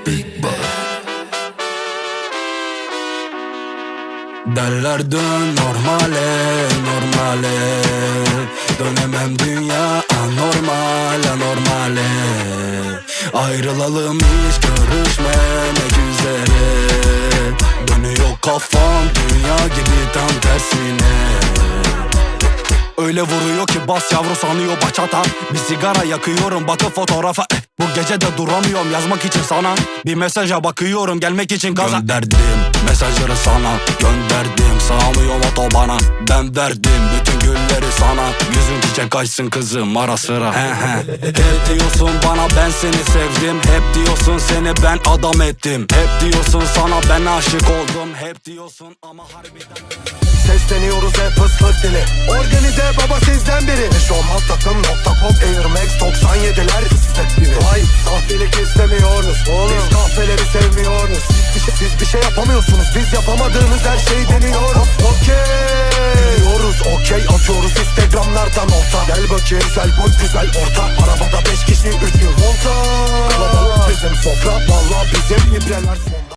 Big Bang Derler dön normale normale. Dönemem dünya anormal anormale. Ayrılalım hiç görüşmemek üzere Dönüyor kafam dünya gibi tam tersine Öyle vuruyor ki bas yavru sanıyor bachata. Bir sigara yakıyorum bakıp fotoğrafa. Eh, Bu gece de duramıyorum yazmak için sana. Bir mesaja bakıyorum gelmek için gaza. Gönderdim mesajları sana. Gönderdim sağmıyorum otobana. Ben verdim bütün gülleri sana. Yüzün çiçek açsın kızım ara sıra. He he. Hep diyorsun bana ben seni sevdim. Hep diyorsun seni ben adam ettim. Hep diyorsun sana ben aşık oldum. Hep diyorsun ama harbiden Sesleniyoruz hep ıslık dili Organize baba sizden biri. Eşofman takım nokta com Air Max 97'ler ıslık dili Vay sahtelik istemiyoruz Biz kahveleri sevmiyoruz. Siz bir, şey, siz bir şey yapamıyorsunuz Biz yapamadığımız her şeyi deniyoruz. Okey. Biliyoruz okey atıyoruz instagramlardan orta. Gel bakayım güzel boy güzel orta. Arabada beş kişi üçü volta Kalabalık bizim sofra Valla bizim ibreler sonda